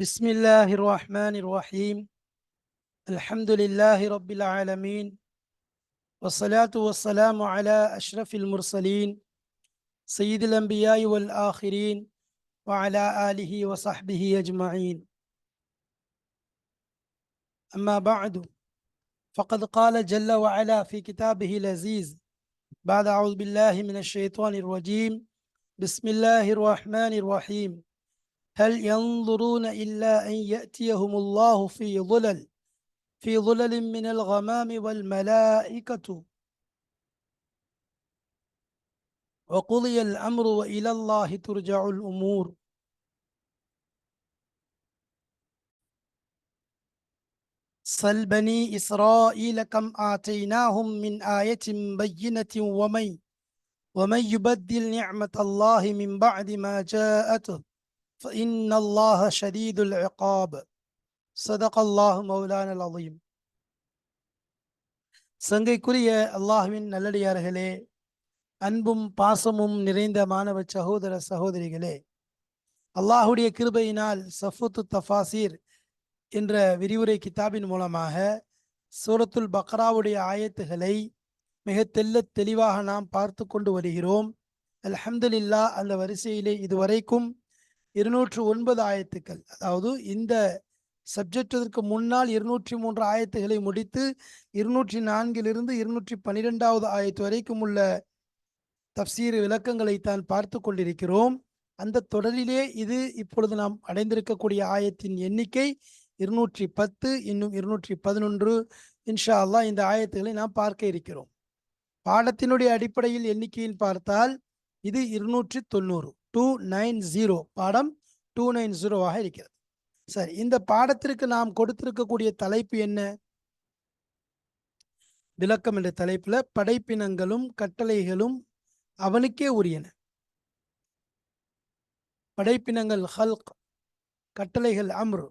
بسم الله الرحمن الرحيم. الحمد لله رب العالمين. والصلاة والسلام على أشرف المرسلين سيد الأنبياء والآخرين وعلى آله وصحبه أجمعين. أما بعد فقد قال جل وعلا في كتابه العزيز بعد أعوذ بالله من الشيطان الرجيم. بسم الله الرحمن الرحيم. هل ينظرون إلا أن يأتيهم الله في ظلل في ظلل من الغمام والملائكة؟ وقضي الأمر وإلى الله ترجع الأمور. سل بني إسرائيل كم آتيناهم من آية بينة ومن ومن يبدل نعمة الله من بعد ما جاءته؟ فإن الله شديد العقاب صدق الله مولانا العظيم சங்கைக்குரிய அல்லாஹுவின் நல்லடியார்களே அன்பும் பாசமும் நிறைந்த மாணவ சகோதர சகோதரிகளே அல்லாஹுடைய கிருபையினால் சஃபுத்து தஃபாசீர் என்ற விரிவுரை கிதாபின் மூலமாக சூரத்துல் பக்ராவுடைய ஆயத்துகளை மிக தெல்ல தெளிவாக நாம் பார்த்து கொண்டு வருகிறோம் அல்ஹம்துலில்லா அந்த வரிசையிலே இதுவரைக்கும் இருநூற்று ஒன்பது ஆயத்துக்கள். அதாவது இந்த சப்ஜெக்டதற்கு முன்னால் இருநூற்றி மூன்று ஆயத்துகளை முடித்து இருநூற்றி நான்கிலிருந்து இருநூற்றி பன்னிரெண்டாவது ஆயத்து வரைக்கும் உள்ள தப்சீர் விளக்கங்களை தான் பார்த்து கொண்டிருக்கிறோம். அந்த தொடரிலே இது இப்பொழுது நாம் அடைந்திருக்கக்கூடிய ஆயத்தின் எண்ணிக்கை இருநூற்றி பத்து இன்னும் இருநூற்றி பதினொன்று. இன்ஷா அல்லா இந்த ஆயத்துகளை நாம் பார்க்க இருக்கிறோம். பாடத்தினுடைய அடிப்படையில் எண்ணிக்கையில் பார்த்தால் இது இருநூற்றி தொண்ணூறு. டூ நைன் ஜீரோ பாடம் டூ நைன் ஜீரோவாக இருக்கிறது. சரி இந்த பாடத்திற்கு நாம் கொடுத்திருக்கக்கூடிய தலைப்பு என்ன? விளக்கம் என்ற தலைப்பில் படைப்பினங்களும் கட்டளைகளும் அவனுக்கே உரியன. படைப்பினங்கள் ஹல்க் கட்டளைகள் அம்ரு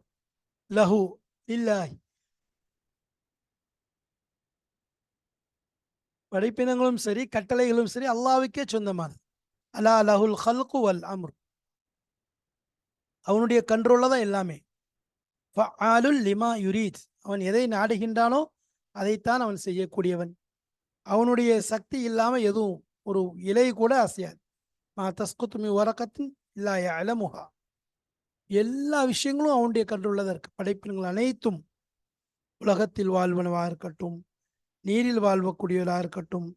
லஹு இல்லாஹி படைப்பினங்களும் சரி கட்டளைகளும் சரி அல்லாவுக்கே சொந்தமானது. அலா லஹுல் ஹல்கு வல் அம்ரு. அவனுடைய கண்ட்ரோலில் தான் எல்லாமே. ஆலுல் லிமா யுரீத். அவன் எதை நாடுகின்றானோ அதைத்தான் அவன் செய்யக்கூடியவன். அவனுடைய சக்தி இல்லாமல் எதுவும் ஒரு இலை கூட அசையாது. மா தஸ்குத்துமி உறக்கத்தின் இல்லா அலமுகா எல்லா விஷயங்களும் அவனுடைய கண்ட்ரோலில் தான் இருக்கு. படைப்பினங்கள் அனைத்தும் உலகத்தில் வாழ்வனவாக இருக்கட்டும் நீரில் வாழ்வக்கூடியவராக இருக்கட்டும்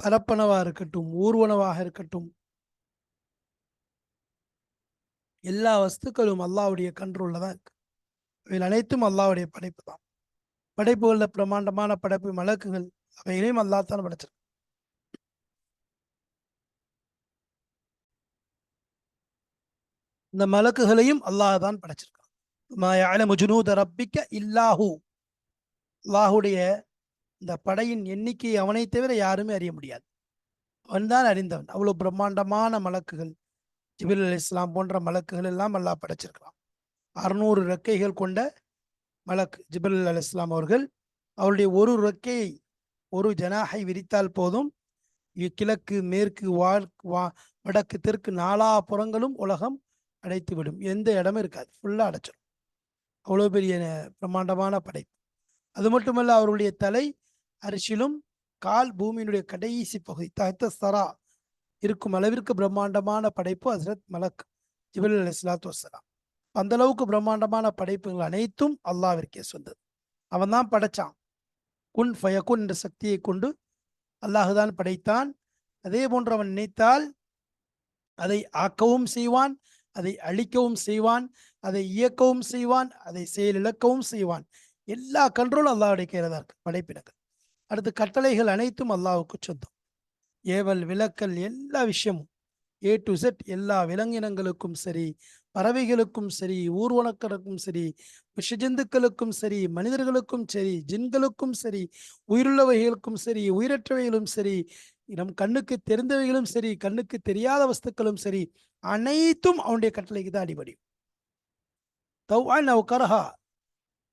பரப்பனவா இருக்கட்டும் ஊர்வனவாக இருக்கட்டும். எல்லா வஸ்துக்களும் அல்லாவுடைய கண்ட்ரோல்ல தான் இருக்கு. இவைகள் அனைத்தும் அல்லாவுடைய படைப்பு தான். படைப்புகளில் பிரமாண்டமான படைப்பு மலக்குகள் அவைகளையும் அல்லா தான் படைச்சிருக்கு இந்த மலக்குகளையும் அல்லாஹ் தான் படைச்சிருக்கான். ஜுனூத ரப்பிக்க இல்லாஹூ. அல்லாஹுடைய இந்த படையின் எண்ணிக்கையை அவனை தவிர யாருமே அறிய முடியாது. அவன்தான் அறிந்தவன். அவ்வளவு பிரம்மாண்டமான மலக்குகள். ஜிபில் அலி இஸ்லாம் போன்ற மலக்குகள் எல்லாம் அல்லா படைச்சிருக்கலாம் அறுநூறு ரெக்கைகள் கொண்ட மலக் ஜிபில் அலி இஸ்லாம் அவர்கள் அவருடைய ஒரு ரெக்கையை ஒரு ஜனாகை விரித்தால் போதும் கிழக்கு மேற்கு வா வடக்கு தெற்கு நாலா புறங்களும் உலகம் அடைத்து விடும் எந்த இடமும் இருக்காது. ஃபுல்லாக அடைச்சிடும் அவ்வளோ பெரிய பிரம்மாண்டமான படைப்பு அது மட்டுமல்ல அவருடைய தலை அரிசிலும் கால் பூமியினுடைய கடைசி பகுதி தஹத்த சரா இருக்கும் அளவிற்கு பிரம்மாண்டமான படைப்பு ஹசரத் மலக் ஜிபல் அலி இஸ்லாத்து வசலாம் அந்த அளவுக்கு பிரம்மாண்டமான படைப்புகள் அனைத்தும் அல்லாவிற்கே சொந்தது. அவன் தான் படைச்சான். குன் ஃபயகுன் என்ற சக்தியை கொண்டு அல்லாஹுதான் படைத்தான். அதே போன்று அவன் நினைத்தால் அதை ஆக்கவும் செய்வான் அதை அழிக்கவும் செய்வான் அதை இயக்கவும் செய்வான் அதை செயலிழக்கவும் செய்வான். எல்லா கண்ட்ரோலும் அல்லாவுடைய கையில் இருக்கு படைப்பினங்கள். அடுத்து கட்டளைகள் அனைத்தும் அல்லாவுக்கு சொந்தம். ஏவல் விளக்கல் எல்லா விஷயமும் ஏ டு செட் எல்லா விலங்கினங்களுக்கும் சரி பறவைகளுக்கும் சரி ஊர்வனக்கருக்கும் சரி விஷஜந்துக்களுக்கும் சரி மனிதர்களுக்கும் சரி ஜின்களுக்கும் சரி உயிருள்ளவைகளுக்கும் சரி உயிரற்றவைகளும் சரி நம் கண்ணுக்கு தெரிந்தவைகளும் சரி கண்ணுக்கு தெரியாத வஸ்துக்களும் சரி அனைத்தும் அவனுடைய கட்டளைக்கு தான் அடிபடி கரஹா.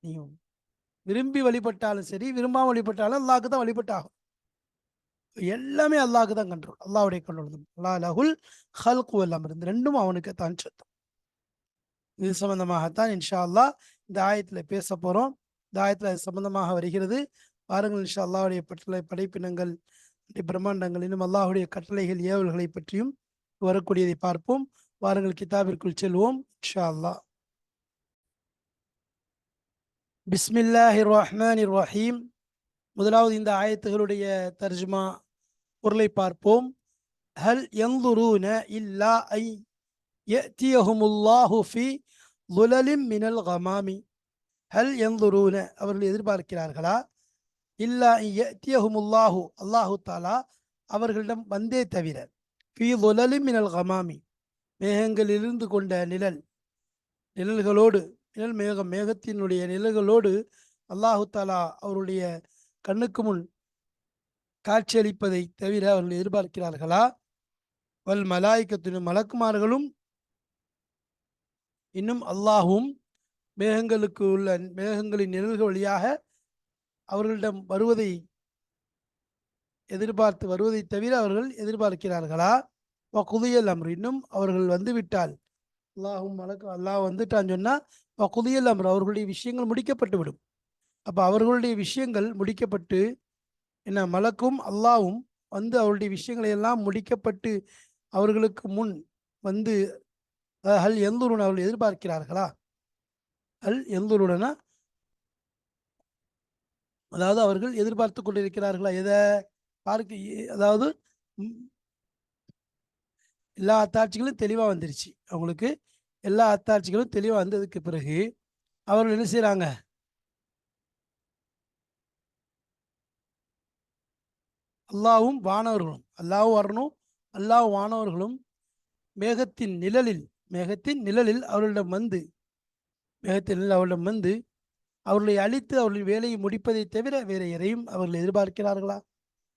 நீ விரும்பி வழிபட்டாலும் சரி விரும்பாமல் வழிபட்டாலும் அல்லாவுக்கு தான் வழிபட்டாகும். எல்லாமே அல்லாவுக்கு தான் கண்ட்ரோல் அல்லாவுடைய கண்ட்ரோல் தான். அல்லா லகுல் ஹல்கு எல்லாம் இருந்து ரெண்டும் அவனுக்கு தான் சொந்தம். இது சம்பந்தமாகத்தான் இன்ஷா அல்லாஹ் இந்த ஆயத்தில் பேச போகிறோம் இந்த ஆயத்தில் அது சம்பந்தமாக வருகிறது. பாருங்கள் இன்ஷா அல்லாவுடைய பட்டளை படைப்பினங்கள் பிரம்மாண்டங்கள் இன்னும் அல்லாஹுடைய கட்டளைகள் ஏவல்களை பற்றியும் வரக்கூடியதை பார்ப்போம். வாருங்கள் கிதாபிற்குள் செல்வோம். இன்ஷா அல்லாஹ் பிஸ்மில்லாஹி ரஹ்மான் ரஹீம் முதலாவது இந்த ஆயத்துகளுடைய தர்ஜுமா பொருளை பார்ப்போம். ஹல் யந்துரூன இல்லா ஐ எத்தியஹுமுல்லாஹு ஃபி லுலலிம் மினல் கமாமி. ஹல் யந்துரூன அவர்கள் எதிர்பார்க்கிறார்களா? இல்லா ஐ எத்தியஹுமுல்லாஹு அல்லாஹு தாலா அவர்களிடம் வந்தே தவிர ஃபி லுலலிம் மினல் கமாமி மேகங்களிலிருந்து கொண்ட நிழல் நிழல்களோடு நிழல் மேகம் மேகத்தினுடைய நிழல்களோடு அல்லாஹு தாலா அவருடைய கண்ணுக்கு முன் காட்சியளிப்பதை தவிர அவர்கள் எதிர்பார்க்கிறார்களா? வல் மலாய்க்கத்தினும் மலக்குமார்களும் இன்னும் அல்லாஹும் மேகங்களுக்கு உள்ள மேகங்களின் நிழல்கள் வழியாக அவர்களிடம் வருவதை எதிர்பார்த்து வருவதை தவிர அவர்கள் எதிர்பார்க்கிறார்களா? குதியல் அம்ரு. இன்னும் அவர்கள் வந்துவிட்டால் அல்லாஹும் மலக்கு அல்லாஹ் வந்துட்டான்னு சொன்னால் குதியல் அமர் அவர்களுடைய விஷயங்கள் முடிக்கப்பட்டு விடும் அப்போ அவர்களுடைய விஷயங்கள் முடிக்கப்பட்டு என்ன மலக்கும் அல்லாவும் வந்து அவருடைய விஷயங்களை எல்லாம் முடிக்கப்பட்டு அவர்களுக்கு முன் வந்து ஹல் எந்தூருடன் அவர்கள் எதிர்பார்க்கிறார்களா? அல் எந்தூருடனா அதாவது அவர்கள் எதிர்பார்த்து கொண்டிருக்கிறார்களா? எதை பார்க்க அதாவது எல்லா அத்தாட்சிகளும் தெளிவாக வந்துருச்சு. அவங்களுக்கு எல்லா அத்தாட்சிகளும் தெளிவாக வந்ததுக்கு பிறகு அவர்கள் என்ன செய்கிறாங்க அல்லாவும் வானவர்களும் அல்லாவும் வரணும் அல்லாவும் வானவர்களும் மேகத்தின் நிழலில் மேகத்தின் நிழலில் அவர்களிடம் வந்து மேகத்தின் நிழல் அவர்களிடம் வந்து அவர்களை அழித்து அவர்களின் வேலையை முடிப்பதை தவிர வேறு எதையும் அவர்கள் எதிர்பார்க்கிறார்களா?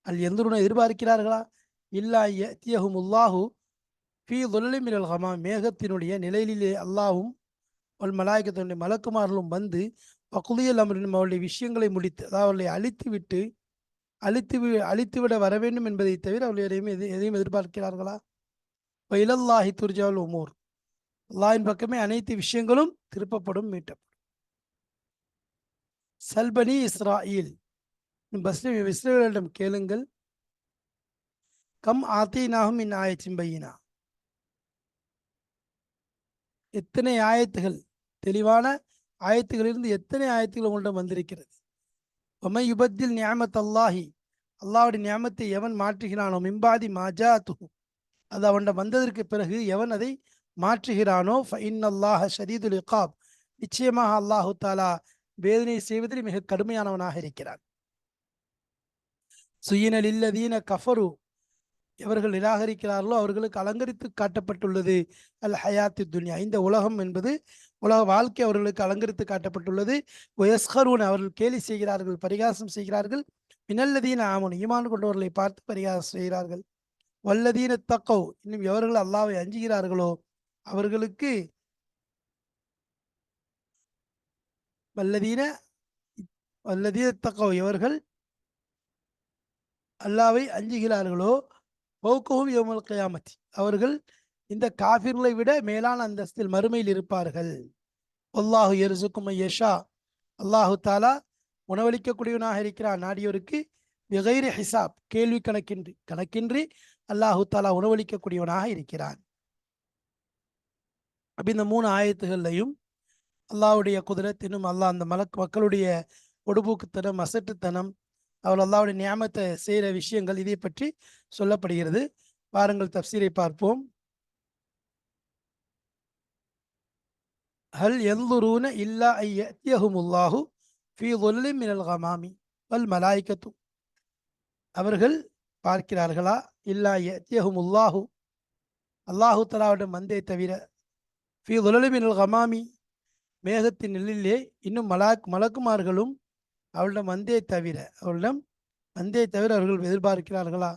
அல் எந்த எதிர்பார்க்கிறார்களா? இல்லா தியகும் உல்லாஹூ ஃபி துலிமிரல் ஹமா மேகத்தினுடைய நிலையிலே அல்லாவும் அவள் மலாய்க்கத்தினுடைய மலக்குமார்களும் வந்து பகுதியில் அமரின் அவருடைய விஷயங்களை முடித்து அதாவது அவர்களை அழித்து விட்டு அழித்து அழித்துவிட வர வேண்டும் என்பதை தவிர அவர்கள் எதையும் எது எதையும் எதிர்பார்க்கிறார்களா? இப்போ இலல்லாஹி துர்ஜாவல் உமோர். அல்லாஹின் பக்கமே அனைத்து விஷயங்களும் திருப்பப்படும் மீட்டப்படும். சல்பனி இஸ்ராயில். இஸ்ரேலிடம் கேளுங்கள். கம் ஆத்தீனாகும் இன் ஆயச்சிம்பையினா எத்தனை ஆயத்துகள்? தெளிவான ஆயத்துகளிலிருந்து எத்தனை ஆயத்துகள் உங்களிடம் வந்திருக்கிறது? ஒமை யுபத்தில் நியாமத் அல்லாஹி அல்லாவுடைய நியாமத்தை எவன் மாற்றுகிறானோ? மிம்பாதி மாஜா துஹு அது அவனிடம் வந்ததற்கு பிறகு எவன் அதை மாற்றுகிறானோ? ஃபைன் அல்லாஹ் ஷரீதுல் இகாப். நிச்சயமாக அல்லாஹு தாலா வேதனை செய்வதில் மிக கடுமையானவனாக இருக்கிறான். சுயினல் இல்லதீன கஃபரு. எவர்கள் நிராகரிக்கிறார்களோ அவர்களுக்கு அலங்கரித்து காட்டப்பட்டுள்ளது. அல் ஹயாத்தி துன்யா. இந்த உலகம் என்பது உலக வாழ்க்கை அவர்களுக்கு அலங்கரித்து காட்டப்பட்டுள்ளது. ஒயஸ்கரூன் அவர்கள் கேலி செய்கிறார்கள் பரிகாசம் செய்கிறார்கள். மினல்லதீன ஆமன் ஈமான் கொண்டவர்களை பார்த்து பரிகாசம் செய்கிறார்கள். வல்லதீன தக்கோ இன்னும் எவர்கள் அல்லாவை அஞ்சுகிறார்களோ அவர்களுக்கு வல்லதீன வல்லதீன தக்கோ எவர்கள் அல்லாவை அஞ்சுகிறார்களோ பௌக்கவும் யோமல் கயாமத்தி அவர்கள் இந்த காஃபிர்களை விட மேலான அந்தஸ்தில் மறுமையில் இருப்பார்கள். அல்லாஹு எருசுக்கும் யஷா. அல்லாஹு தாலா உணவளிக்கக்கூடியவனாக இருக்கிறான். நாடியோருக்கு விகைர ஹிசாப் கேள்வி கணக்கின்றி கணக்கின்றி அல்லாஹு தாலா உணவளிக்கக்கூடியவனாக இருக்கிறான். அப்படி இந்த மூணு ஆயத்துகள்லையும் அல்லாவுடைய குதிரத்தினும் அல்லாஹ் அந்த மலக் மக்களுடைய ஒடுபோக்குத்தனம் அசட்டுத்தனம் அவள் அல்லாவுடைய நியமத்தை செய்கிற விஷயங்கள் இதை பற்றி சொல்லப்படுகிறது. வாருங்கள் தப்சீரை பார்ப்போம். ஹல் எல்லுரூன இல்லா ஐயஹுமுல்லாஹு ஃபி ஒல்லி மினல் கமாமி வல் மலாய்க்கத்து. அவர்கள் பார்க்கிறார்களா? இல்லா யத்தியஹுமுல்லாஹு. அல்லாஹு தலாவிடம் வந்தே தவிர ஃபி ஒல்லி மினல் கமாமி மேகத்தின் நெல்லிலே இன்னும் மலாக் மலக்குமார்களும் அவளிடம் வந்தே தவிர அவளிடம் வந்தே தவிர அவர்கள் எதிர்பார்க்கிறார்களா?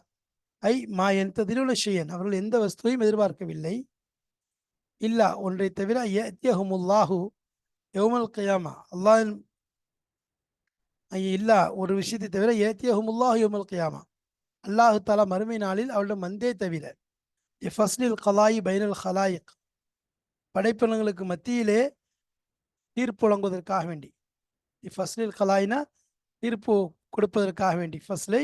ஐ மா எந்த திருவிழஷையன் அவர்கள் எந்த வஸ்துவையும் எதிர்பார்க்கவில்லை. இல்லா ஒன்றை தவிர ஏத்தியஹுமுல்லாஹு யவுமல் கயாமா. அல்லாஹின் இல்லா ஒரு விஷயத்தை தவிர ஏத்தியஹுமுல்லாஹு யவுமல் கயாமா. அல்லாஹு தாலா மறுமை நாளில் அவளிடம் வந்தே தவிர ஃபஸ்லில் கலாயி பைனல் ஹலாயிக் படைப்பினங்களுக்கு மத்தியிலே தீர்ப்பு வழங்குவதற்காக வேண்டி. ஃபஸ்லில் கலாயினா தீர்ப்பு கொடுப்பதற்காக வேண்டி ஃபஸ்லை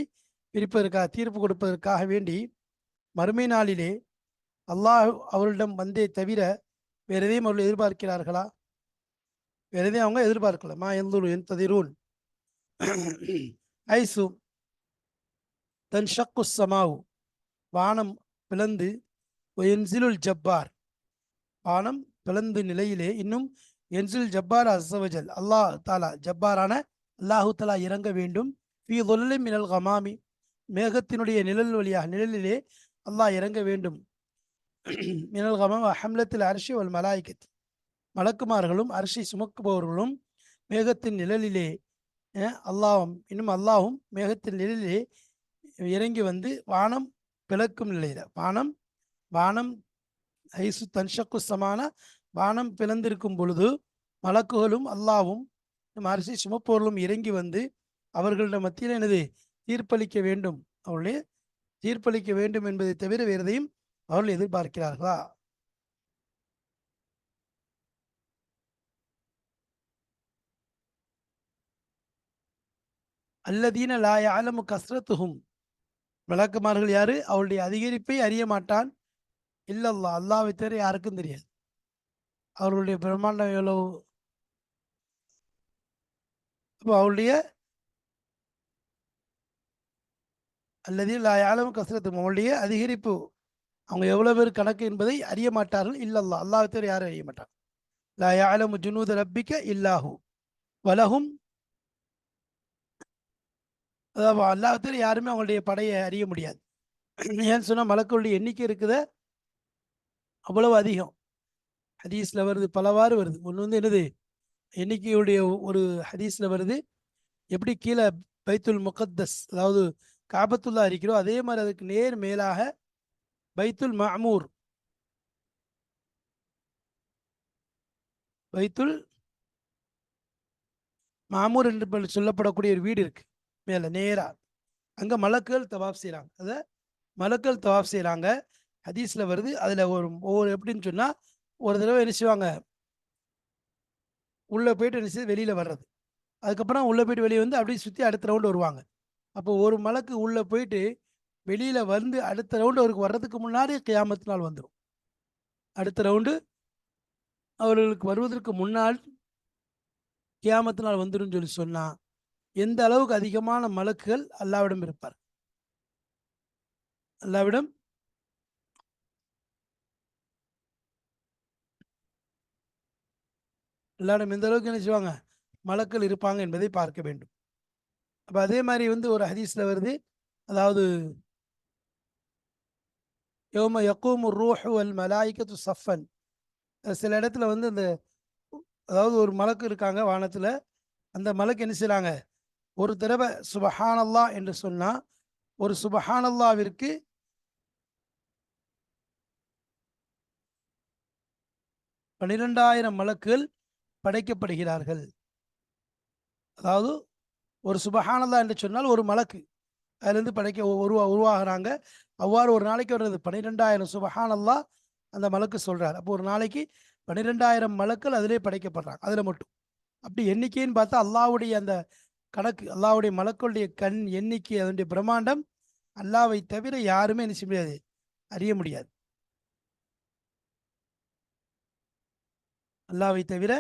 பிரிப்பதற்காக தீர்ப்பு கொடுப்பதற்காக வேண்டி மறுமை நாளிலே அல்லாஹ் அவர்களிடம் வந்தே தவிர வேற எதையும் அவர்கள் எதிர்பார்க்கிறார்களா? வேற எதையும் அவங்க எதிர்பார்க்கல. மா எந்தூர் என் ததிரூன் ஐசு தன் ஷக்கு சமாவு வானம் பிளந்து ஜப்பார். வானம் பிளந்து நிலையிலே இன்னும் என்சில் ஜப்பார் அசவஜல் அல்லாஹ் தாலா ஜப்பாரான அல்லாஹு தலா இறங்க வேண்டும். ஃபி தொல்லை மினல் கமாமி மேகத்தினுடைய நிழல் வழியாக நிழலிலே அல்லாஹ் இறங்க வேண்டும். மினல் கமாம் ஹம்லத்தில் அரிசி வல் மலாய்கத் மலக்குமார்களும் அரிசி சுமக்குபவர்களும் மேகத்தின் நிழலிலே அல்லாவும் இன்னும் அல்லாஹும் மேகத்தின் நிழலிலே இறங்கி வந்து வானம் பிளக்கும் நிலையில. வானம் வானம் ஐசு தன்ஷக்கு சமான வானம் பிளந்திருக்கும் பொழுது மலக்குகளும் அல்லாவும் அரிசி சுமப்பொருளும் இறங்கி வந்து அவர்களிடம் மத்தியில் எனது தீர்ப்பளிக்க வேண்டும். அவர்களே தீர்ப்பளிக்க வேண்டும் என்பதை தவிர வேறு எதையும் அவர்கள் எதிர்பார்க்கிறார்களா? அல்லதீன லாய ஆலமு கஸ்ரத்துகும் விளக்குமார்கள் யாரு? அவளுடைய அதிகரிப்பை அறிய மாட்டான். இல்லல்லா அல்லாவை தவிர யாருக்கும் தெரியாது. அவர்களுடைய பிரம்மாண்டம் எவ்வளவு? அப்போ அவளுடைய அல்லது லாயாலும் கசரத்து அவளுடைய அதிகரிப்பு. அவங்க எவ்வளவு பேர் கணக்கு என்பதை அறிய மாட்டார்கள். இல்லல்லா அல்லாவை தவிர யாரும் அறிய மாட்டாங்க லா யாலமு ஜுனூத ரப்பிக்க இல்லாஹு. வலகும் அதாவது அல்லாஹத்தில் யாருமே அவங்களுடைய படையை அறிய முடியாது. ஏன்னு சொன்னால் மலக்களுடைய எண்ணிக்கை இருக்குத அவ்வளவு அதிகம். ஹதீஸில் வருது பலவாறு வருது. ஒன்று வந்து என்னது? எண்ணிக்கையுடைய ஒரு ஹதீஸில் வருது. எப்படி கீழே பைத்துல் முகத்தஸ் அதாவது காபத்துல்லா இருக்கிறோம் அதே மாதிரி அதுக்கு நேர் மேலாக பைத்துல் மாமூர் பைத்துல் மாமூர் என்று சொல்லப்படக்கூடிய ஒரு வீடு இருக்கு. மேலே நேராக அங்கே மலக்குகள் தவாப் செய்கிறாங்க அதை மலக்குகள் தவாப் செய்கிறாங்க ஹதீஸில் வருது. அதில் ஒரு ஒவ்வொரு எப்படின்னு சொன்னால் ஒரு தடவை என்ன செய்வாங்க? உள்ளே போயிட்டு என்ன செய்ய வெளியில் வர்றது. அதுக்கப்புறம் உள்ளே போயிட்டு வெளியே வந்து அப்படியே சுற்றி அடுத்த ரவுண்டு வருவாங்க. அப்போ ஒரு மலக்கு உள்ளே போயிட்டு வெளியில் வந்து அடுத்த ரவுண்டு அவருக்கு வர்றதுக்கு முன்னாடி கியாமத்து நாள் வந்துடும் அடுத்த ரவுண்டு அவர்களுக்கு வருவதற்கு முன்னால் கியாமத்து நாள் வந்துடும் சொல்லி சொன்னால் எந்த அளவுக்கு அதிகமான மலக்குகள் அல்லாவிடம் இருப்பார் அல்லாவிடம் எல்லாரும் எந்த அளவுக்கு என்ன செய்வாங்க மலக்கள் இருப்பாங்க என்பதை பார்க்க வேண்டும். அப்போ அதே மாதிரி வந்து ஒரு ஹதீஸில் வருது. அதாவது யோம யக்கூம் ரூஹு அல் மலாய்க்கத்து சஃபன். சில இடத்துல வந்து அந்த அதாவது ஒரு மலக்கு இருக்காங்க வானத்தில். அந்த மலக்கு என்ன செய்கிறாங்க ஒரு தடவை சுபஹானல்லா என்று சொன்னால் ஒரு சுபஹானல்லாவிற்கு பன்னிரெண்டாயிரம் மலக்குகள் படைக்கப்படுகிறார்கள். அதாவது ஒரு சுபஹானதா என்று சொன்னால் ஒரு மலக்கு. அதுலேருந்து படைக்க உருவா உருவாகிறாங்க. அவ்வாறு ஒரு நாளைக்கு வர்றது பன்னிரெண்டாயிரம் சுபஹானல்லா அந்த மலக்கு சொல்கிறார் அப்போ ஒரு நாளைக்கு பன்னிரெண்டாயிரம் மலக்கள் அதிலே படைக்கப்படுறாங்க. அதில் மட்டும். அப்படி எண்ணிக்கைன்னு பார்த்தா அல்லாவுடைய அந்த கணக்கு அல்லாவுடைய மலக்களுடைய கண் எண்ணிக்கை அதனுடைய பிரம்மாண்டம் அல்லாவை தவிர யாருமே என்ன செய்ய முடியாது. அறிய முடியாது. அல்லாவை தவிர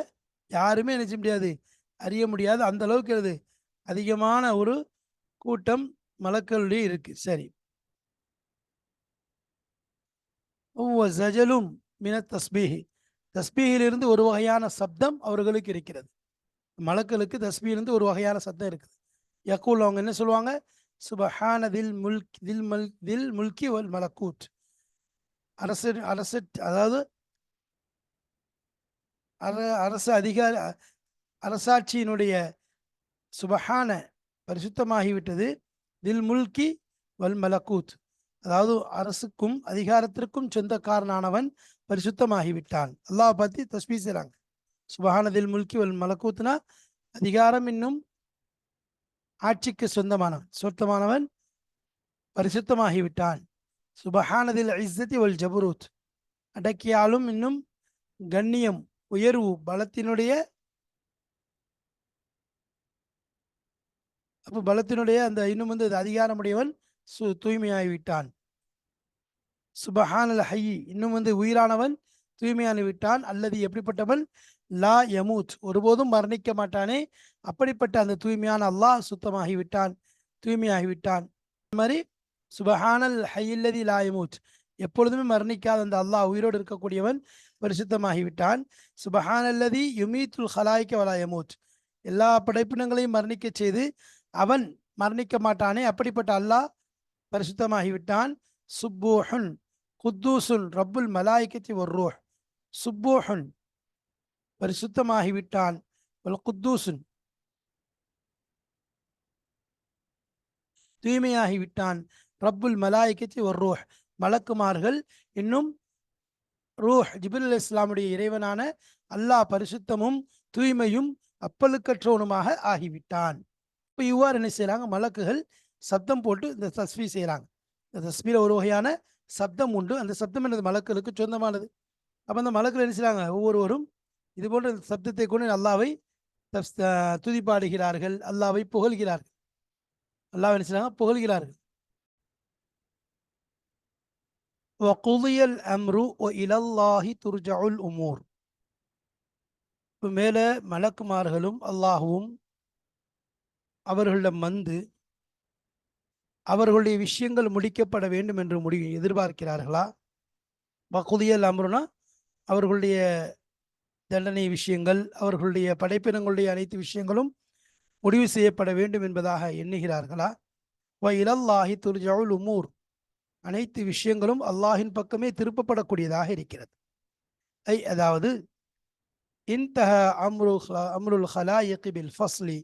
யாருமே நினைச்ச முடியாது. அறிய முடியாது. அந்த அளவுக்கு அது அதிகமான ஒரு கூட்டம் மலக்களுடைய இருக்கு. சரி. ஒவ்வொரு ஜஜலும் மின தஸ்பீஹி. தஸ்பீகிலிருந்து ஒரு வகையான சப்தம் அவர்களுக்கு இருக்கிறது. மலக்களுக்கு தஸ்பீலிருந்து ஒரு வகையான சத்தம் இருக்குது. யக்கூல் அவங்க என்ன சொல்லுவாங்க? சுபஹான தில் முல்க் தில் மல் தில் முல்கி வல் மலக்கூட் அரசு அரசு அதாவது அரசு அதிகார அரசாட்சியினுடைய சுபஹான பரிசுத்தமாகிவிட்டது. தில் முல்கி வல் மலக்கூத். அதாவது அரசுக்கும் அதிகாரத்திற்கும் சொந்தக்காரனானவன் பரிசுத்தமாகிவிட்டான். அல்லாஹ் பற்றி தஸ்மீ செய்கிறாங்க சுபஹான தில் முல்கி வல் மலக்கூத்னா அதிகாரம் இன்னும் ஆட்சிக்கு சொந்தமானவன் சொந்தமானவன் பரிசுத்தமாகிவிட்டான். சுபஹானதில் இஸ்ஸத்தி வல் ஜபுரூத். அடக்கியாலும் இன்னும் கண்ணியம் உயர்வு பலத்தினுடைய அப்போ பலத்தினுடைய அந்த இன்னும் வந்து அதிகாரமுடையவன் சு தூய்மையாகிவிட்டான். சுபஹானல் ஹையி இன்னும் வந்து உயிரானவன் தூய்மையானி விட்டான் அல்லது எப்படிப்பட்டவன்? லா யமூத் ஒருபோதும் மரணிக்க மாட்டானே. அப்படிப்பட்ட அந்த தூய்மையான அல்லாஹ் சுத்தமாகி விட்டான் தூய்மையாகி விட்டான் மாதிரி சுபஹானல் ஹையில்லதி லா யமூத் எப்பொழுதுமே மரணிக்காத அந்த அல்லாஹ் உயிரோடு இருக்கக்கூடியவன் பரிசுத்தமாகி விட்டான் சுபஹானல்லதி யுமீத்துல் ஹலாய்க்க வலாயமூத் எல்லா படைப்பினங்களையும் மரணிக்க செய்து அவன் மரணிக்க மாட்டானே. அப்படிப்பட்ட அல்லாஹ் பரிசுத்தமாகி விட்டான் சுப்பூஹுன் குத்தூசுன் ரப்புல் மலாய்க்கத்தி ஒரு ரூஹ். சுப்பூஹுன் பரிசுத்தமாகிவிட்டான். குத்தூசுன் தூய்மையாகிவிட்டான். ரப்புல் மலாய்க்கத்தி ஒரு ரூஹ். மலக்குமார்கள் இன்னும் ரூஹ் ஜிபில் இஸ்லாமுடைய இறைவனான அல்லாஹ் பரிசுத்தமும் தூய்மையும் அப்பலுக்கற்றவனுமாக ஆகிவிட்டான். இப்போ இவ்வாறு என்ன செய்கிறாங்க மலக்குகள் சப்தம் போட்டு இந்த தஸ்மி செய்கிறாங்க இந்த தஸ்மியில் ஒரு வகையான சப்தம் உண்டு. அந்த சப்தம் எனது மலக்களுக்கு சொந்தமானது. அப்போ அந்த மலக்கள் என்ன செய்கிறாங்க ஒவ்வொருவரும் இது போன்ற சப்தத்தை கொண்டு அல்லாவை துதிப்பாடுகிறார்கள். அல்லாவை புகழ்கிறார்கள். அல்லாவை என்ன செய்கிறாங்க புகழ்கிறார்கள். வகுலியல் அம்ரு ஒ இலல்லாஹி துர்ஜவுல் உமூர் இப்போ மேலே மலக்குமார்களும் அல்லாஹுவும் அவர்களிடம் வந்து அவர்களுடைய விஷயங்கள் முடிக்கப்பட வேண்டும் என்று முடி எதிர்பார்க்கிறார்களா? வகுதியல் அம்ருனா அவர்களுடைய தண்டனை விஷயங்கள் அவர்களுடைய படைப்பினங்களுடைய அனைத்து விஷயங்களும் முடிவு செய்யப்பட வேண்டும் என்பதாக எண்ணுகிறார்களா? வ இலல்லாஹி துர்ஜவுல் உமூர். அனைத்து விஷயங்களும் அல்லாஹின் பக்கமே திருப்பப்படக்கூடியதாக இருக்கிறது. ஐ அதாவது இன்தஹ அம்ரு அம்ருல் ஹலா பில் ஃபஸ்லி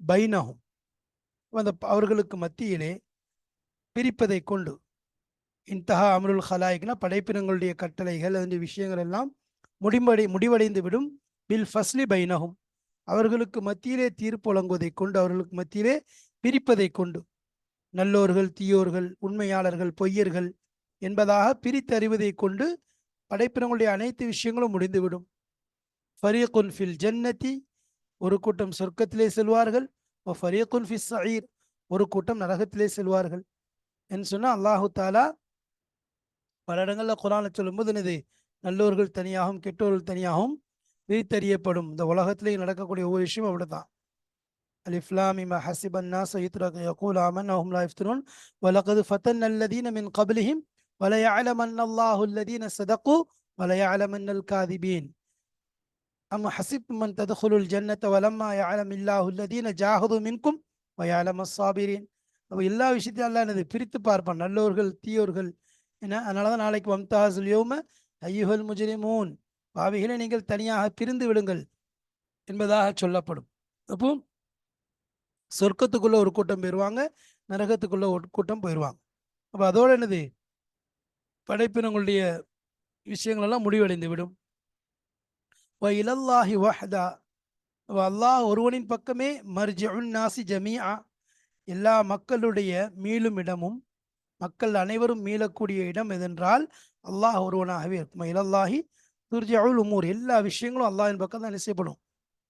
பைனஹும். அந்த அவர்களுக்கு மத்தியிலே பிரிப்பதை கொண்டு இன்தஹா அம்ருல் ஹலாயிக்னா படைப்பினங்களுடைய கட்டளைகள் அந்த விஷயங்கள் எல்லாம் முடிவடை முடிவடைந்து விடும் பில் ஃபஸ்லி பைனகும் அவர்களுக்கு மத்தியிலே தீர்ப்பு வழங்குவதை கொண்டு அவர்களுக்கு மத்தியிலே பிரிப்பதை கொண்டு நல்லோர்கள் தீயோர்கள் உண்மையாளர்கள் பொய்யர்கள் என்பதாக பிரித்தறிவதை கொண்டு படைப்பினங்களுடைய அனைத்து விஷயங்களும் முடிந்துவிடும். ஃபரியகுன் ஃபில் ஜன்னதி ஒரு கூட்டம் சொர்க்கத்திலே செல்வார்கள். ஓ ஃபரியகுன் ஃபி சயீர் ஒரு கூட்டம் நரகத்திலே செல்வார்கள். என்று சொன்னால் அல்லாஹு தாலா பல இடங்களில் குரானை சொல்லும்போது என்னது? நல்லோர்கள் தனியாகவும் கெட்டோர்கள் தனியாகவும் பிரித்தறியப்படும். இந்த உலகத்திலே நடக்கக்கூடிய ஒவ்வொரு விஷயம் அப்படிதான் அலிஃப்லாமி ما حسب الناس يترك يقول آمنا وهم لا يفتنون ولقد فتنا الذين من قبلهم وليعلمن الله الذين صدقوا وليعلمن الكاذبين أما حسبتم من تدخلوا الجنة ولما يعلم الله الذين جاهدوا منكم ويعلم الصابرين அப்போ எல்லா விஷயத்தையும் அல்ல என்னது பிரித்து பார்ப்பான் நல்லோர்கள் தீயோர்கள் என்ன அதனால தான் நாளைக்கு வம்தாசுல் யோம ஐயுகல் முஜரிமூன் பாவிகளை நீங்கள் தனியாக பிரிந்து விடுங்கள் என்பதாக சொல்லப்படும் அப்போ சொர்க்கத்துக்குள்ள ஒரு கூட்டம் போயிடுவாங்க நரகத்துக்குள்ள ஒரு கூட்டம் போயிடுவாங்க அப்போ அதோட என்னது? படைப்பினங்களுடைய விஷயங்களெல்லாம் முடிவடைந்து விடும் இலல்லாஹி வஹதா. அல்லாஹ் ஒருவனின் பக்கமே மர்ஜி நாசி ஜமியா எல்லா மக்களுடைய மீளும் இடமும் மக்கள் அனைவரும் மீளக்கூடிய இடம் எதென்றால் அல்லாஹ் ஒருவனாகவே இருக்கும். இலல்லாஹி துர்ஜவுல் உமூர். எல்லா விஷயங்களும் அல்லாஹின் பக்கம் தான் செய்யப்படும்?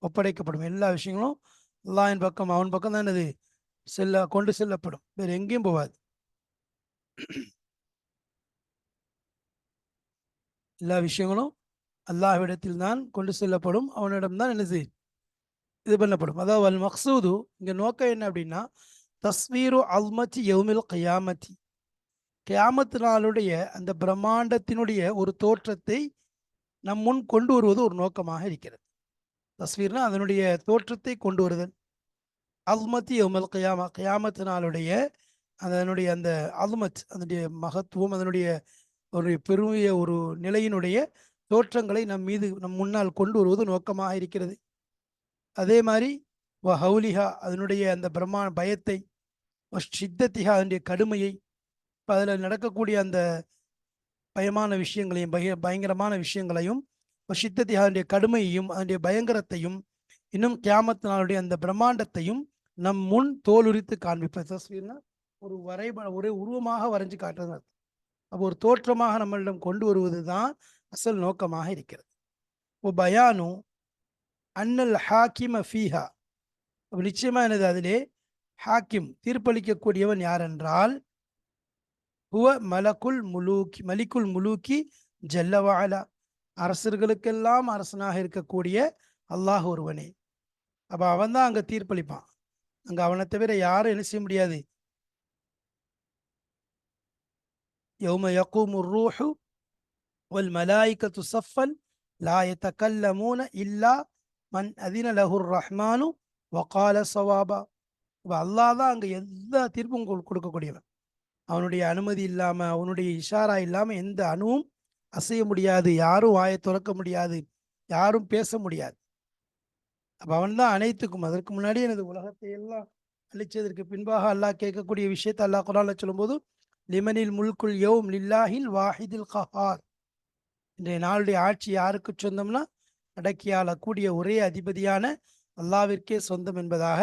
ஒப்படைக்கப்படும். எல்லா விஷயங்களும் அல்லாஹின் பக்கம் அவன் பக்கம் தான் என்னது? செல்ல கொண்டு செல்லப்படும். வேறு எங்கேயும் போகாது. எல்லா விஷயங்களும் அல்லாஹ்விடத்தில் தான் கொண்டு செல்லப்படும். அவனிடம் தான் என்னது? இது பண்ணப்படும். அதாவது அல் மக்சூது இங்கே நோக்கம் என்ன அப்படின்னா தஸ்வீரு அல்மச்சி யவுமில் கயாமத்தி. கியாமத்து நாளுடைய அந்த பிரம்மாண்டத்தினுடைய ஒரு தோற்றத்தை நம் முன் கொண்டு வருவது ஒரு நோக்கமாக இருக்கிறது. தஸ்வீர்னா அதனுடைய தோற்றத்தை கொண்டு வருதல். அல்மத்தி யவுமல் கயாமா கயாமத்து நாளுடைய அதனுடைய அந்த அல்மத் அதனுடைய மகத்துவம் அதனுடைய ஒரு பெருமைய ஒரு நிலையினுடைய தோற்றங்களை நம் மீது நம் முன்னால் கொண்டு வருவது நோக்கமாக இருக்கிறது. அதே மாதிரி வ ஹவுலிஹா அதனுடைய அந்த பிரம்மா பயத்தை சித்தத்திகா அதனுடைய கடுமையை இப்போ அதில் நடக்கக்கூடிய அந்த பயமான விஷயங்களையும் பய பயங்கரமான விஷயங்களையும் சித்தத்தை அதனுடைய கடுமையையும் அதனுடைய பயங்கரத்தையும் இன்னும் கியாமத்தினாலுடைய அந்த பிரம்மாண்டத்தையும் நம் முன் தோலுரித்து காண்பிப்பது தஸ்வீர்னா ஒரு வரைபட ஒரே உருவமாக வரைஞ்சு காட்டுறது அப்போ ஒரு தோற்றமாக நம்மளிடம் கொண்டு வருவது தான் அசல் நோக்கமாக இருக்கிறது. ஓ பயானு அன்னல் ஹாக்கிம ஃபீஹா. அப்போ நிச்சயமாக என்னது அதிலே? ஹாக்கிம் தீர்ப்பளிக்கக்கூடியவன் யார் என்றால் ஹுவ மலக்குல் முலூக்கி மலிக்குல் முலூக்கி ஜல்லவாலா அரசர்களுக்கெல்லாம் அரசனாக இருக்கக்கூடிய அல்லாஹ் ஒருவனே. அப்ப அவன் தான் அங்க தீர்ப்பளிப்பான். அங்க அவனை தவிர யாரும் என்ன செய்ய முடியாது? யௌம யக்கூமு ரூஹு வல் மலாயிக்கத்து சஃபன் லா மூன இல்லா மன் அதின லஹுர் ரஹ்மானு வகால சவாபா. இப்போ அல்லாஹ் தான் அங்கே எல்லா தீர்ப்பும் கொடுக்கக்கூடியவன். அவனுடைய அனுமதி இல்லாமல் அவனுடைய இஷாரா இல்லாமல் எந்த அணுவும் அசைய முடியாது யாரும் வாயை திறக்க முடியாது யாரும் பேச முடியாது. அப்போ அவன் தான் அனைத்துக்கும் அதற்கு முன்னாடி எனது உலகத்தை எல்லாம் அழிச்சதற்கு பின்பாக அல்லாஹ் கேட்கக்கூடிய விஷயத்தை அல்லாஹ் குரானில் சொல்லும்போது லிமனில் முல்குல் யோம் லில்லாஹில் வாஹிதில் கஹார். இன்றைய நாளுடைய ஆட்சி யாருக்கு சொந்தம்னா அடக்கியால் கூடிய ஒரே அதிபதியான அல்லாவிற்கே சொந்தம் என்பதாக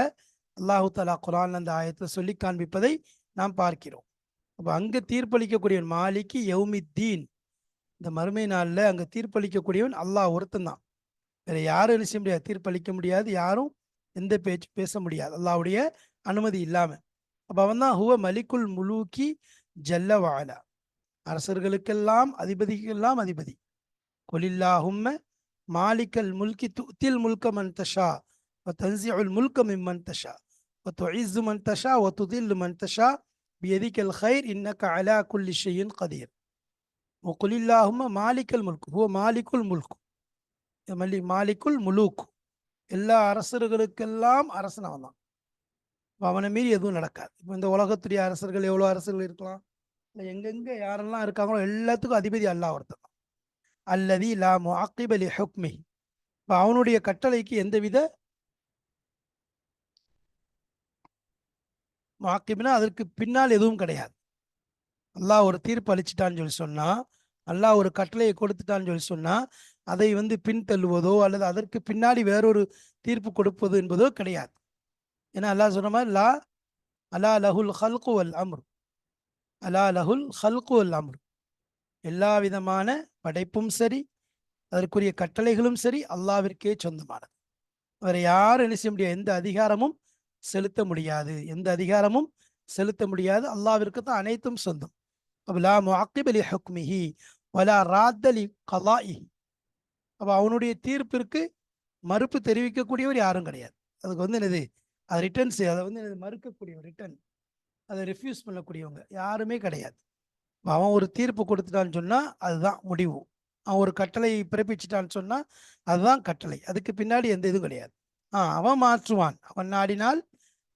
அல்லாஹு தலா குரான் அந்த ஆயத்தை சொல்லி காண்பிப்பதை நாம் பார்க்கிறோம். அப்போ அங்கே தீர்ப்பளிக்கக்கூடியவன் மாலிக்கு யௌமித்தீன். இந்த மறுமை நாளில் அங்கே தீர்ப்பளிக்கக்கூடியவன் அல்லாஹ் ஒருத்தன் தான் வேற யாரும் என்ன செய்ய முடியாது தீர்ப்பளிக்க முடியாது யாரும் எந்த பேச்சு பேச முடியாது அல்லாஹ்வுடைய அனுமதி இல்லாமல் அப்போ அவன் தான் ஹுவ மலிக்குல் முலூக்கி ஜல்ல வாலா அரசர்களுக்கெல்லாம் அதிபதிக்கெல்லாம் அதிபதி கொலில்லாஹும்ம மாலிக்கல் முல்கி துத்தில் முல்க மன் தஷா وتنزع الملك ممن تشاء وتعز من تشاء وتذل من تشاء بيدك الخير إنك على كل شيء قدير கொலில்லாகும மாலிக்கல் முல்கு ஹுவ மாலிக்குல் முல்கு மல்லி மாலிக்குல் முலூக் எல்லா அரசர்களுக்கெல்லாம் அரசன் அவன் தான் அவனை மீறி எதுவும் நடக்காது. இப்போ இந்த உலகத்துடைய அரசர்கள் எவ்வளோ அரசர்கள் இருக்கலாம்? இல்லை எங்கெங்கே யாரெல்லாம் இருக்காங்களோ எல்லாத்துக்கும் அதிபதி அல்லா ஒருத்தன் அல்லதி லா முஹிப் அலி ஹுக்மி. இப்போ அவனுடைய கட்டளைக்கு எந்தவித முஹிப்னா அதற்கு பின்னால் எதுவும் கிடையாது. அல்லாஹ் ஒரு தீர்ப்பு அளிச்சிட்டான்னு சொல்லி சொன்னா அல்லாஹ் ஒரு கட்டளையை கொடுத்துட்டான்னு சொல்லி சொன்னா அதை வந்து பின்தள்ளுவதோ அல்லது அதற்கு பின்னாடி வேறொரு தீர்ப்பு கொடுப்பது என்பதோ கிடையாது. ஏன்னா அல்லாஹ் சொன்ன மாதிரி லா அலா லஹுல் ஹல்கு அல் அம்ரு. அலா லஹுல் ஹல்கு அல் அம்ரு. எல்லா விதமான படைப்பும் சரி அதற்குரிய கட்டளைகளும் சரி அல்லாவிற்கே சொந்தமானது. வேற யாரும் என்ன செய்ய முடியாது. எந்த அதிகாரமும் செலுத்த முடியாது. எந்த அதிகாரமும் செலுத்த முடியாது. அல்லாவிற்கு தான் அனைத்தும் சொந்தம். லா முஅக்கிபலி ஹுக்மிஹி வலா ராத்தலி கலாஇஹி. அப்போ அவனுடைய தீர்ப்பிற்கு மறுப்பு தெரிவிக்கக்கூடியவர் யாரும் கிடையாது. அதுக்கு வந்து என்னது? அது ரிட்டர்ன்ஸ் அதை வந்து என்னது? மறுக்கக்கூடியவர் ரிட்டர்ன் அதை ரிஃப்யூஸ் பண்ணக்கூடியவங்க யாருமே கிடையாது. அவன் ஒரு தீர்ப்பு கொடுத்துட்டான்னு சொன்னால் அதுதான் முடிவு. அவன் ஒரு கட்டளையை பிறப்பிச்சிட்டான்னு சொன்னால் அதுதான் கட்டளை. அதுக்கு பின்னாடி எந்த இதுவும் கிடையாது. ஆ அவன் மாற்றுவான். அவன் நாடினால்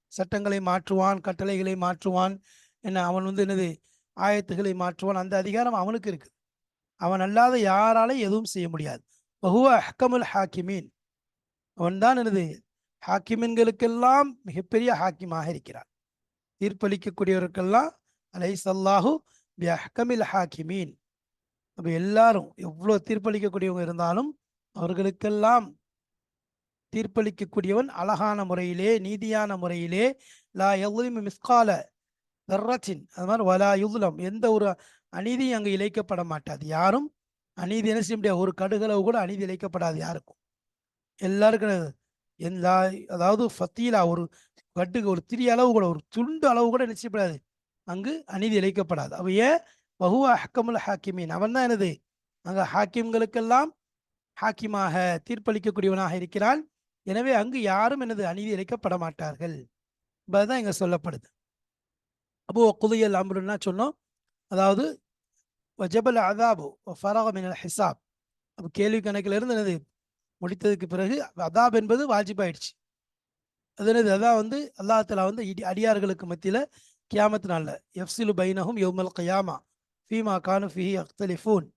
சட்டங்களை மாற்றுவான் கட்டளைகளை மாற்றுவான். என்ன அவன் வந்து என்னது? ஆயத்துகளை மாற்றுவான். அந்த அதிகாரம் அவனுக்கு இருக்குது. அவன் அல்லாத யாராலையும் எதுவும் செய்ய முடியாது. வஹுவ அஹ்கமுல் ஹாக்கிமீன். அவன்தான் எனது ஹாக்கிமீன்களுக்கெல்லாம் மிகப்பெரிய ஹாக்கிமாக இருக்கிறான். தீர்ப்பளிக்கக்கூடியவருக்கெல்லாம் அலை சல்லாஹூ பி அஹ்கமில் ஹாக்கிமீன். அப்போ எல்லாரும் எவ்வளோ தீர்ப்பளிக்கக்கூடியவங்க இருந்தாலும் அவர்களுக்கெல்லாம் தீர்ப்பளிக்கக்கூடியவன் அழகான முறையிலே நீதியான முறையிலே லா எவ்வளவு மிஸ்கால தர்ரச்சின் அது மாதிரி வலா யுதுலம் எந்த ஒரு அநீதியும் அங்கே இழைக்கப்பட மாட்டாது. யாரும் அநீதி என்ன செய்ய முடியாது. ஒரு கடுகளவு கூட அநீதி இழைக்கப்படாது யாருக்கும். எல்லாருக்கும் எல்லா அதாவது ஃபத்தீலா ஒரு கட்டுக்கு ஒரு திரி அளவு கூட ஒரு துண்டு அளவு கூட என்ன செய்யப்படாது. அங்கு அநீதி இழைக்கப்படாது. அவ ஏன்? பகுவா ஹக்கமுல் ஹாக்கிமீன். அவன் தான் என்னது? அங்கே ஹாக்கிம்களுக்கெல்லாம் ஹாக்கிமாக தீர்ப்பளிக்கக்கூடியவனாக இருக்கிறான். எனவே அங்கு யாரும் எனது அநீதி இழைக்கப்பட மாட்டார்கள். என்பதுதான் இங்கே சொல்லப்படுது. அப்போ குதியல் அம்ருன்னா சொன்னோம்? அதாவது வஜபல் அதாபு ஃபராக ஹிசாப். அப்போ கேள்வி கணக்கில் இருந்து என்னது? முடித்ததுக்கு பிறகு அதாப் என்பது வாஜிபாயிடுச்சு. அது என்னது? அதான் வந்து அல்லாஹ் வந்து இடி அடியார்களுக்கு மத்தியில் கியாமத்து நாளில். எஃப்சிலு பைனஹும் யௌமல் கயாமா. ஃபீமா கானு ஃபிஹி அக்தலிஃபூன்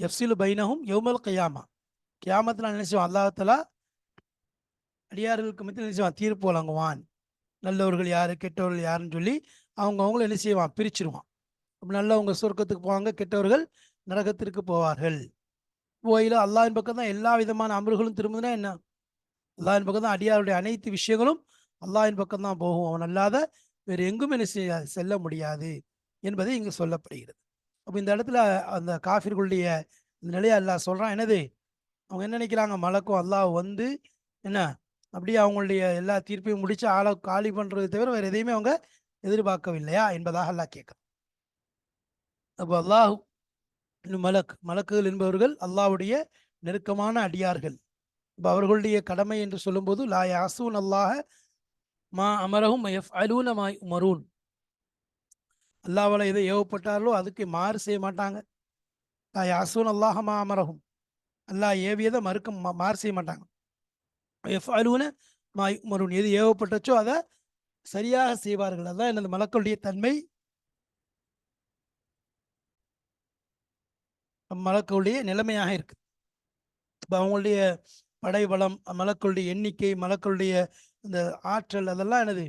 எஃப்சிலு பைனஹும் யௌமல் கயாமா. கியாமத்து நாள் நினைச்சுவான் அல்லாஹலா அடியார்களுக்கு மத்தியில் நினைச்சோம் தீர்ப்பு வழங்குவான். நல்லவர்கள் யாரு? கெட்டவர்கள் யாருன்னு சொல்லி அவங்க அவங்கள என்ன செய்வான்? பிரிச்சிருவான். அப்படி நல்லவங்க சொர்க்கத்துக்கு போவாங்க கெட்டவர்கள் நரகத்திற்கு போவார்கள். போயில அல்லாஹின் பக்கம் தான் எல்லா விதமான அமல்களும் திரும்புதுன்னா என்ன? அல்லாவின் பக்கம் தான் அடியாருடைய அனைத்து விஷயங்களும் அல்லாஹின் பக்கம் தான் போகும். அவன் அல்லாத வேறு எங்கும் என்ன செய்ய செல்ல முடியாது என்பதை இங்கு சொல்லப்படுகிறது. அப்போ இந்த இடத்துல அந்த காஃபிர்களுடைய இந்த நிலையை அல்லாஹ் சொல்கிறான் என்னது? அவங்க என்ன நினைக்கிறாங்க? மலக்கும் அல்லாஹ் வந்து என்ன? அப்படியே அவங்களுடைய எல்லா தீர்ப்பையும் முடித்து ஆளை காலி பண்ணுறது தவிர வேறு எதையுமே அவங்க எதிர்பார்க்கவில்லையா என்பதாக அல்லாஹ் கேட்கிறான். அப்போ அல்லாஹ் மலக் மலக்குகள் என்பவர்கள் அல்லாஹ்வுடைய நெருக்கமான அடியார்கள். இப்போ அவர்களுடைய கடமை என்று சொல்லும்போது லா யாசூன் அல்லாஹ மா அமரஹும் எஃப் அலூன மா உமரூன் அல்லாஹ்வால எதை ஏவப்பட்டார்களோ அதுக்கு மாறு செய்ய மாட்டாங்க. லா யாசூன் அல்லாஹ மா அமரஹும். அல்லாஹ் ஏவியதை மறுக்க மா- மாறு செய்ய மாட்டாங்க. எஃப் அலூன மாய் உமரூன் எது ஏவப்பட்டச்சோ அதை சரியாக செய்வார்கள். அதுதான் எனது மலக்களுடைய தன்மை. மலக்களுடைய நிலைமையாக இருக்கு. இப்போ அவங்களுடைய படைபலம் மலக்களுடைய எண்ணிக்கை மலக்களுடைய இந்த ஆற்றல் அதெல்லாம் எனது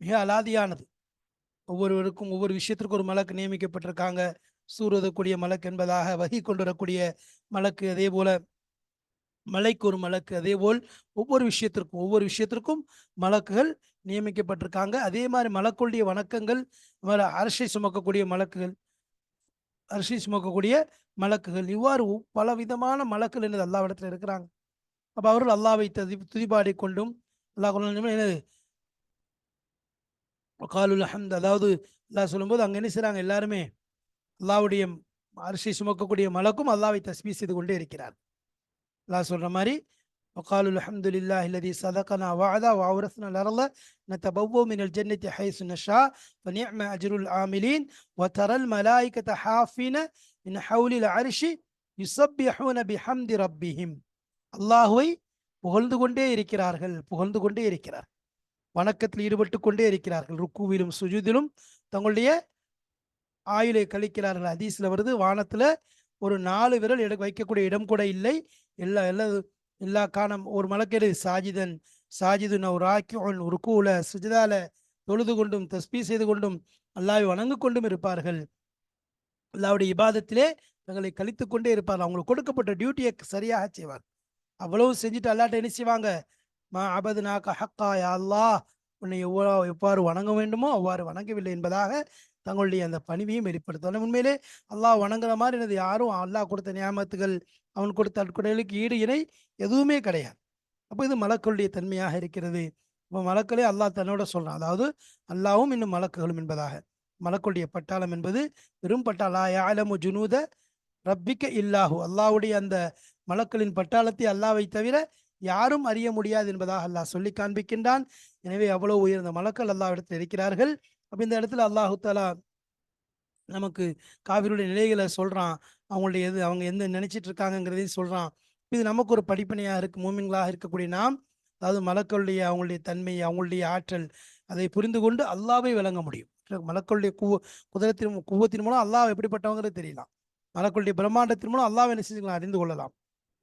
மிக அலாதியானது. ஒவ்வொருவருக்கும் ஒவ்வொரு விஷயத்திற்கும் ஒரு மலக்கு நியமிக்கப்பட்டிருக்காங்க. சூறுவதக்கூடிய மலக்கு என்பதாக வகி கொண்டு வரக்கூடிய மலக்கு அதே போல மலைக்கு ஒரு மலக்கு. அதே போல் ஒவ்வொரு விஷயத்திற்கும் ஒவ்வொரு விஷயத்திற்கும் மலக்குகள் நியமிக்கப்பட்டிருக்காங்க. அதே மாதிரி மலக்குடைய வணக்கங்கள் அரசை சுமக்கக்கூடிய மலக்குகள் அரிசி சுமக்கக்கூடிய மலக்குகள். இவ்வாறு பல விதமான மலக்குகள் என்னது அல்லாவிடத்தில் இருக்கிறாங்க. அப்போ அவர்கள் அல்லாவை துதி துதிபாடி கொண்டும் அல்லாஹ் கொண்டு என்னது? காலுல் அஹம்த் அதாவது அல்லா சொல்லும்போது அங்கே என்ன செய்கிறாங்க எல்லாருமே அல்லாவுடைய அரிசி சுமக்கக்கூடிய மலக்கும் அல்லாவை தஸ்மீ செய்து கொண்டே இருக்கிறார் அல்லாஹ் சொல்ற மாதிரி وقالوا الحمد لله الذي صدقنا وعدا وأورثنا الأرض نتبوأ من الجنة حيث نشاء فنعم أجر العاملين وترى الملائكة حافين من حول العرش يسبحون بحمد ربهم அல்லாஹுவை புகழ்ந்து கொண்டே இருக்கிறார்கள் புகழ்ந்து கொண்டே இருக்கிறார் வணக்கத்தில் ஈடுபட்டு கொண்டே இருக்கிறார்கள் ருக்குவிலும் சுஜூதிலும் தங்களுடைய ஆயுளை கழிக்கிறார்கள் ஹதீஸ்ல வருது வானத்துல ஒரு நாலு விரல் எடு வைக்கக்கூடிய இடம் கூட இல்லை. எல்லா எல்லா எல்லா காணம் ஒரு மலக்கெடு சாஜிதன் சாஜிது ஒரு ராக்கியோன் ருக்குல சுஜிதால தொழுது கொண்டும் தஸ்பி செய்து கொண்டும் அல்லாவை வணங்கு கொண்டும் இருப்பார்கள். அல்லாவுடைய இபாதத்திலே தங்களை கழித்து கொண்டே இருப்பார்கள். அவங்களுக்கு கொடுக்கப்பட்ட டியூட்டியை சரியாக செய்வார். அவ்வளவு செஞ்சுட்டு அல்லாட்ட என்ன செய்வாங்க? மா அபது நாக்கா ஹக்கா யா அல்லாஹ் உன்னை எவ்வளோ எவ்வாறு வணங்க வேண்டுமோ அவ்வாறு வணங்கவில்லை என்பதாக தங்களுடைய அந்த பணிவையும் வெளிப்படுத்தணும் உண்மையிலே அல்லாஹ் வணங்குற மாதிரி எனது யாரும் அல்லாஹ் கொடுத்த நியமத்துகள் அவன் கொடுத்த அற்கொடைகளுக்கு ஈடு இணை எதுவுமே கிடையாது. அப்போ இது மலக்களுடைய தன்மையாக இருக்கிறது. இப்போ மலக்களே அல்லாஹ் தன்னோட சொல்கிறான் அதாவது அல்லாவும் இன்னும் மலக்குகளும் என்பதாக. மலக்குடைய பட்டாளம் என்பது வெறும் பட்டாளா யாழமு ஜுனூத ரப்பிக்க இல்லாஹு. அல்லாஹ்வுடைய அந்த மலக்களின் பட்டாளத்தை அல்லாவை தவிர யாரும் அறிய முடியாது என்பதாக அல்லாஹ் சொல்லி காண்பிக்கின்றான். எனவே அவ்வளவு உயர்ந்த மலக்கள் அல்லாவிடத்தில் இருக்கிறார்கள். அப்போ இந்த இடத்துல அல்லாஹு தாலா நமக்கு காவிரியுடைய நிலைகளை சொல்கிறான் அவங்களுடைய எது அவங்க எந்த நினைச்சிட்டு இருக்காங்கங்கிறதையும் சொல்கிறான் இது நமக்கு ஒரு படிப்பனையாக இருக்குது மூமிங்களாக இருக்கக்கூடிய நாம் அதாவது மலக்களுடைய அவங்களுடைய தன்மை அவங்களுடைய ஆற்றல் அதை புரிந்து கொண்டு அல்லாவை விளங்க முடியும். மலக்களுடைய குவ குதிரத்தின் குவத்தின் மூலம் அல்லாஹ் எப்படிப்பட்டவங்கிறது தெரியலாம். மலக்களுடைய பிரம்மாண்டத்தின் மூலம் அல்லாவை என்ன செஞ்சுக்கலாம் அறிந்து கொள்ளலாம்.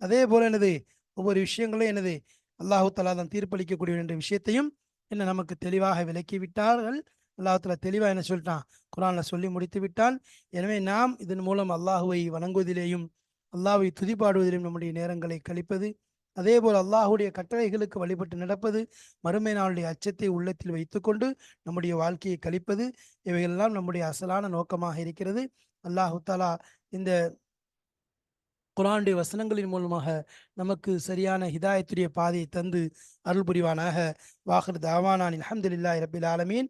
அதே போல் எனது ஒவ்வொரு விஷயங்களும் எனது அல்லாஹு தலா தான் தீர்ப்பளிக்கக்கூடிய என்ற விஷயத்தையும் என்ன நமக்கு தெளிவாக விளக்கி விட்டார்கள் தெளிவாக என்ன சொல்லிட்டான்? குரான்ல சொல்லி முடித்து விட்டான் எனவே நாம் இதன் மூலம் அல்லாஹுவை வணங்குவதிலேயும் அல்லாஹை துதிப்பாடுவதிலும் நம்முடைய நேரங்களை கழிப்பது அதே போல் அல்லாஹுடைய கட்டளைகளுக்கு வழிபட்டு நடப்பது மறுமை நாளுடைய அச்சத்தை உள்ளத்தில் வைத்துக்கொண்டு நம்முடைய வாழ்க்கையை கழிப்பது இவையெல்லாம் நம்முடைய அசலான நோக்கமாக இருக்கிறது. அல்லாஹு தாலா இந்த குரானுடைய வசனங்களின் மூலமாக நமக்கு சரியான ஹிதாயத்துடைய பாதையை தந்து அருள் புரிவானாக. வாஹர் தாவானான் அல்ஹம்துலில்லாஹி ரபில் ஆலமீன்.